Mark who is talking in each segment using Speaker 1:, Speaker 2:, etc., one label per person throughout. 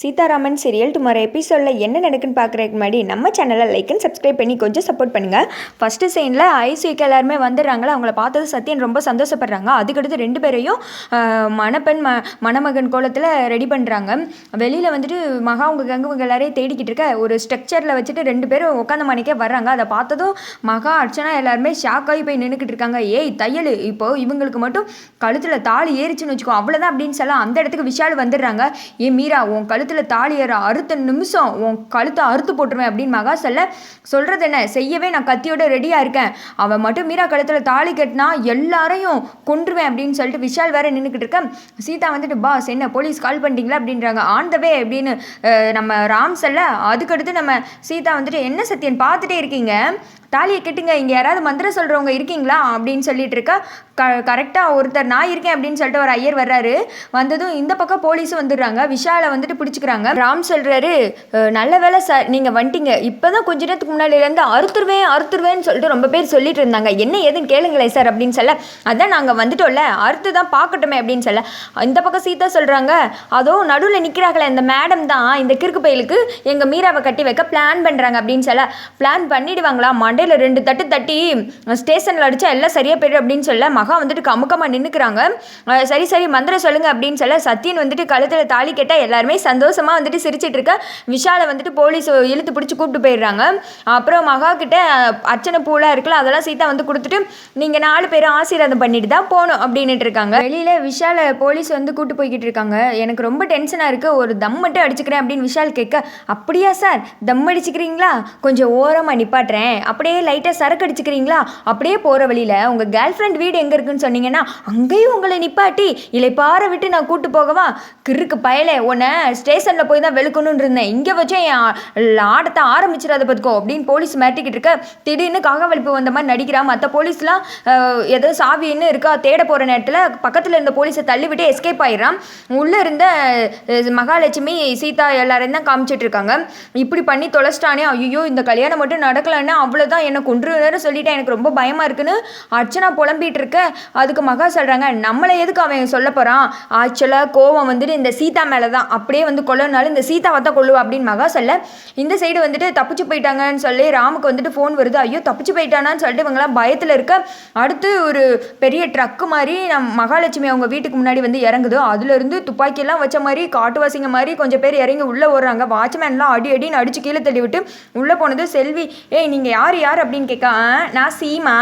Speaker 1: Sitharaman serial tomorrow எபிசோடில் என்ன நடக்குன்னு பார்க்குறதுக்கு முன்னாடி நம்ம சேனலை லைக் அண்ட் சப்ஸ்கிரைப் பண்ணி கொஞ்சம் சப்போர்ட் பண்ணுங்கள் ஃபஸ்ட்டு சீனில் ஐசிக்கு எல்லாருமே வந்துடுறாங்களா? அவங்கள பார்த்தது சத்தியன் ரொம்ப சந்தோஷப்படுறாங்க. அதுக்கடுத்து ரெண்டு பேரையும் மணப்பெண் ம மணமகன் கோலத்தில் ரெடி பண்ணுறாங்க வெளியில் வந்துட்டு மகா அவங்க கங்குவங்க எல்லாரையும் தேடிக்கிட்டு இருக்க ஒரு ஸ்ட்ரக்சரில் வச்சுட்டு ரெண்டு பேரும் உட்காந்த மணிக்கே வர்றாங்க. அதை பார்த்ததும் மகா அர்ச்சனா எல்லாருமே ஷாக் ஆகி போய் நின்றுக்கிட்டு இருக்காங்க. ஏய் தையல் இப்போது இவங்களுக்கு மட்டும் கழுத்தில் தாலி ஏறிச்சுன்னு வச்சுக்கோ அவ்வளோதான் அப்படின்னு சொல்ல அந்த இடத்துக்கு விஷால் வந்துடுறாங்க. ஏ மீரா உன் கழுத்தில் தாலி ஏற அறுத்த நிமிஷம் உன் கழுத்தை அறுத்து போட்டுருவேன் அப்படின்னு மகா சொல்கிறது என்ன? செய்யவே நான் கத்தியோட ரெடியாக இருக்கேன். அவன் மட்டும் மீரா கழுத்தில் தாலி கட்டினா எல்லாரையும் கொன்றுவேன் அப்படின்னு சொல்லிட்டு விஷால் வேற நின்றுக்கிட்டு இருக்கேன் சீதா வந்துட்டு பாஸ் என்ன போலீஸ் கால் பண்ணிட்டீங்களா? அப்படின்றாங்க. ஆன் த வே அப்படின்னு நம்ம ராம் செல்ல அதுக்கடுத்து நம்ம சீதா வந்துட்டு என்ன சத்தியன் பார்த்துட்டே இருக்கீங்க? தாலியை கெட்டுங்க இங்கே யாராவது மந்திரம் சொல்கிறவங்க இருக்கீங்களா? அப்படின்னு சொல்லிட்டு இருக்கா க கரெக்டாக ஒருத்தர் நான் இருக்கேன் அப்படின்னு சொல்லிட்டு ஒரு ஐயர் வர்றாரு. வந்ததும் இந்த பக்கம் போலீஸும் வந்துடுறாங்க. விஷாலை வந்துட்டு பிடிச்சிக்கிறாங்க. ராம் சொல்கிறாரு நல்ல வேலை சார் நீங்கள் வந்துட்டீங்க. இப்போ தான் கொஞ்ச நேரத்துக்கு முன்னாடியிலேருந்து அறுத்துருவேன் அறுத்துருவேன்னு சொல்லிட்டு ரொம்ப பேர் சொல்லிட்டு இருந்தாங்க என்ன ஏதுன்னு கேளுங்களேன் சார் அப்படின்னு சொல்ல அதான் நாங்கள் வந்துட்டோம்ல அறுத்து தான் பார்க்கட்டுமே அப்படின்னு சொல்ல இந்த பக்கம் சீதா சொல்கிறாங்க அதோ நடுவில் நிற்கிறாங்களே இந்த மேடம் தான் இந்த கிறுக்கு பயிலுக்கு எங்கள் மீராவை கட்டி வைக்க பிளான் பண்ணுறாங்க அப்படின்னு சொல்ல பிளான் பண்ணிடுவாங்களா மண்டையில் ரெண்டு தட்டு தட்டி ஸ்டேஷனில் அடித்தா எல்லாம் சரியாக போயிடும் அப்படின்னு சொல்ல மகா வந்துட்டு கமுக்கமாக நின்றுக்கிறாங்க சரி சரி மந்திரம் சொல்லுங்கள் அப்படின்னு சொல்ல சத்யன் வந்துட்டு கழுத்தில் தாலி கேட்டால் எல்லாருமே சந்தோஷமாக வந்துட்டு சிரிச்சிட்டு இருக்க. விஷாலை வந்துட்டு போலீஸ் இழுத்து பிடிச்சி கூப்பிட்டு போயிடுறாங்க. அப்புறம் மகா கிட்ட அர்ச்சனை பூலாம் இருக்குல்ல அதெல்லாம் சீதா வந்து கொடுத்துட்டு நீங்கள் நாலு பேரும் ஆசீர்வாதம் பண்ணிட்டு தான் போகணும் அப்படின்னுட்டு இருக்காங்க. வெளியில் விஷாலை போலீஸ் வந்து கூப்பிட்டு போய்கிட்டு இருக்காங்க. எனக்கு ரொம்ப டென்ஷனாக இருக்குது ஒரு தம் மட்டும் அடிச்சுக்கிறேன் அப்படின்னு விஷால் கேட்க அப்படியா சார்? தம் அடிச்சுக்கிறீங்களா? கொஞ்சம் ஓரமாக நிப்பாட்டுறேன். அப்படியே லைட்டாக சரக்கு அடிச்சுக்கிறீங்களா? அப்படியே போகிற வழியில் உங்கள் கேர்ள் ஃப்ரெண்ட் வீடு எங்கே இருக்குன்னு சொன்னீங்கன்னா அங்கேயும் உங்களை நிப்பாட்டி இல்லை பாறை விட்டு நான் கூட்டு போகவா? கிறுக்கு பயலே உன்னை ஸ்டேஷனில் போய் தான் வெளுக்கணும்னு இருந்தேன். இங்கே வச்சு என் ஆடத்தை ஆரம்பிச்சிடாத பார்த்துக்கோ அப்படின்னு போலீஸ் மிரட்டிக்கிட்டு இருக்க திடீர்னு காகவழிப்பு வந்த மாதிரி நடிக்கிறா. மற்ற போலீஸ்லாம் ஏதோ சாவின்னு இருக்கா தேட போகிற நேரத்தில் பக்கத்தில் இருந்த போலீஸை தள்ளிவிட்டு எஸ்கேப் ஆயிடுறான். உள்ளே இருந்த மகாலட்சுமி சீதா எல்லாரையும் தான் காமிச்சிட்டு இருக்காங்க. இப்படி பண்ணி தொலைச்சிட்டானே. ஐயோ இந்த கல்யாணம் மட்டும் நடக்கலைன்னா அவ்வளோதான் என்னை கொன்றுன்னு சொல்லிட்டேன். எனக்கு ரொம்ப பயமாக இருக்குன்னு அர்ச்சனா புலம்பிகிட்டு இருக்க. அதுக்கு மகா சொல்கிறாங்க நம்மளை எதுக்கு அவன் சொல்ல போகிறான் ஆக்சுவலாக கோவம் வந்துட்டு இந்த சீதா மேலே தான் அப்படியே வந்து கொல்லனாலும் இந்த சீதாவை தான் கொள்ளுவா அப்படின்னு மகா சொல்ல. இந்த சைடு வந்துட்டு தப்பிச்சு போயிட்டாங்கன்னு சொல்லி ராமுக்கு வந்துட்டு ஃபோன் வருது. ஐயோ தப்பிச்சு போயிட்டானான்னு சொல்லிட்டு இவங்கெல்லாம் பயத்தில் இருக்க. அடுத்து ஒரு பெரிய ட்ரக்கு மாதிரி நம் மகாலட்சுமி அவங்க வீட்டுக்கு முன்னாடி வந்து இறங்குதோ. அதுலேருந்து துப்பாக்கியெல்லாம் வச்ச மாதிரி காட்டுவாசிங்க மாதிரி கொஞ்சம் பேர் இறங்கி உள்ளே ஓடுறாங்க. வாட்ச்மேன்லாம் அடி அடின்னு அடிச்சு கீழே தள்ளி விட்டு உள்ளே போனது செல்வி. ஏய் நீங்கள் யார்? யார் அப்படின்னு கேட்க நான் சீமா.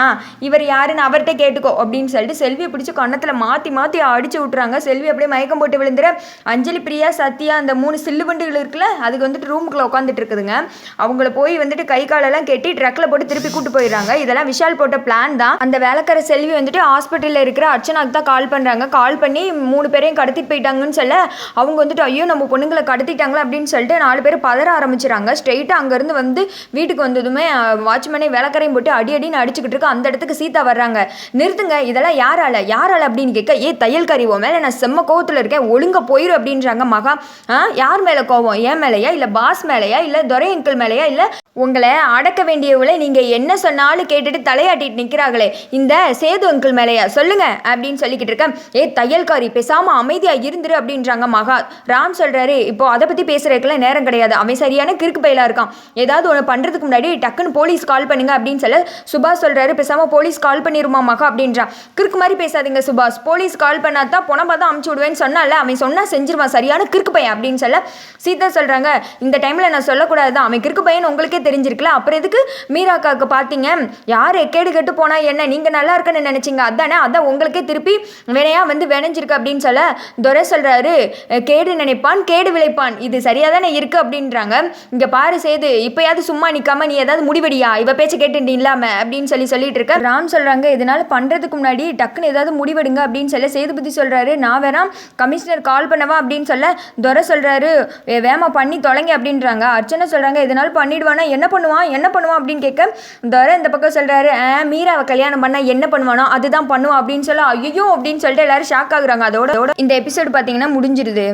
Speaker 1: இவர் யாருன்னு அவர்கிட்ட கேட்டுக்கோ அப்படின்னு சொல்லிட்டு செல்வியை பிடிச்சி கன்னத்தில் மாற்றி மாற்றி அடிச்சு விட்றாங்க செல்வி அப்படியே மயக்கம் போட்டு விழுந்துற அஞ்சலி பிரியா சத்யா அந்த மூணு சில்லு வண்டிகள் இருக்குல்ல அதுக்கு வந்துட்டு ரூமுக்குள்ளே உட்காந்துட்டு இருக்குதுங்க. அவங்கள போய் வந்துட்டு கை காலெல்லாம் கட்டி ட்ரக்கில் போட்டு திருப்பி கூட்டு போயிடுறாங்க. இதெல்லாம் விஷால் போட்ட பிளான் தான். அந்த வேலைக்கார செல்வி வந்துட்டு ஹாஸ்பிட்டலில் இருக்கிற அர்ச்சனாக்கு தான் கால் பண்ணுறாங்க கால் பண்ணி மூணு பேரையும் கடத்திட்டு போயிட்டாங்கன்னு சொல்ல அவங்க வந்துட்டு ஐயோ நம்ம பொண்ணுங்களை கடத்திட்டாங்களா? அப்படின்னு சொல்லிட்டு நாலு பேர் பதற ஆரம்பிச்சிடறாங்க ஸ்ட்ரெயிட்டாக அங்கேருந்து வந்து வீட்டுக்கு வந்ததுமே வாட்ச்மேன் வேலைக்காரையும் போட்டு அடி அடின்னு அடிச்சுக்கிட்டு இருக்கு அந்த இடத்துக்கு சீதா வர்றாங்க. நிறுத்துங்க இதெல்லாம் யாரால? யாரால அப்படின்னு கேட்க ஏ தையல்காரி உன் மேலே நான் செம்ம கோவத்தில் இருக்கேன். ஒழுங்கா போயிரு அப்படின்றாங்க மகா. ஆ யார் மேலே கோவம்? ஏன் மேலேயா? இல்லை பாஸ் மேலேயா? இல்லை துரை அங்கிள் மேலேயா? இல்லை உங்களை அடக்க வேண்டியவளை நீங்கள் என்ன சொன்னாலும் கேட்டுட்டு தலையாட்டிட்டு நிற்கிறாங்களே இந்த சேது அங்கிள் மேலேயா? சொல்லுங்க அப்படின்னு சொல்லிக்கிட்டு இருக்கேன் ஏ தையல்காரி பேசாமல் அமைதியாக இருந்துரு அப்படின்றாங்க மகா. ராம் சொல்கிறாரு இப்போ அதை பற்றி பேசுறதுக்குலாம் நேரம் கிடையாது. அவன் சரியான கிறுக்கு பயிலாக இருக்கான். ஏதாவது ஒன்று பண்ணுறதுக்கு முன்னாடி டக்குன்னு போலீஸ் கால் பண்ணுங்க அப்படின்னு சொல்ல சுபாஷ் சொல்கிறாரு பேசாமல் போலீஸ் கால் பண்ணிருமா மகா அப்படின்றான் கிறுக்கு மாதிரி பேசாதீங்க சுபாஷ். போலீஸ் கால் பண்ணாதான் புனப்பா தான் அமுச்சு விடுவேன்னு சொன்னால அவன் சொன்னா செஞ்சிருவான் சரியான கிறுக்கு பையன் அப்படின்னு சொல்ல சீதா சொல்கிறாங்க இந்த டைமில் நான் சொல்லக்கூடாது தான் அவன் கிறுக்கு பையன் உங்களுக்கே தெரிஞ்சிருக்கல அப்புறம் எதுக்கு மீராக்காவுக்கு பார்த்தீங்க? யார் எக்கேடு கெட்டு போனா என்ன? நீங்கள் நல்லா இருக்கன்னு நினச்சிங்க. அதானே? அதான் உங்களுக்கே திருப்பி வினையா வந்து வினைஞ்சிருக்கு அப்படின்னு சொல்ல துரை சொல்கிறாரு கேடு நினைப்பான் கேடு விளைப்பான். இது சரியாக தானே இருக்கு அப்படின்றாங்க. இங்கே பாரு சேது இப்போயாவது சும்மா நிற்காம நீ ஏதாவது முடிவடியா? இவ பேச்ச கேட்டு இல்லாமல் அப்படின்னு சொல்லி சொல்லிட்டு இருக்க ராம் சொல்கிறாங்க இதனால பண்ணுறதுக்கு முன்னாடி டக்குன்னு ஏதாவது முடிவெடுங்க அப்படின்னு சொல்ல சேதுபதி சொல்கிறாரு நான் வேணாம் கமிஷனர் கால் பண்ணவா அப்படின்னு சொல்ல துரை சொல்கிறாரு வேமா பண்ணி தொலைங்க அப்படின்றாங்க. அர்ச்சனை சொல்கிறாங்க இதனால் பண்ணிடுவானா? என்ன பண்ணுவான்? என்ன பண்ணுவான் அப்படின்னு கேட்க துரை இந்த பக்கம் சொல்கிறாரு மீராவை கல்யாணம் பண்ணால் என்ன பண்ணுவானோ அதுதான் பண்ணுவான் அப்படின்னு சொல்ல ஐயோ அப்படின்னு சொல்லிட்டு எல்லாரும் ஷாக் ஆகுறாங்க. அதோட அதோட இந்த எபிசோடு பார்த்தீங்கன்னா முடிஞ்சிருது.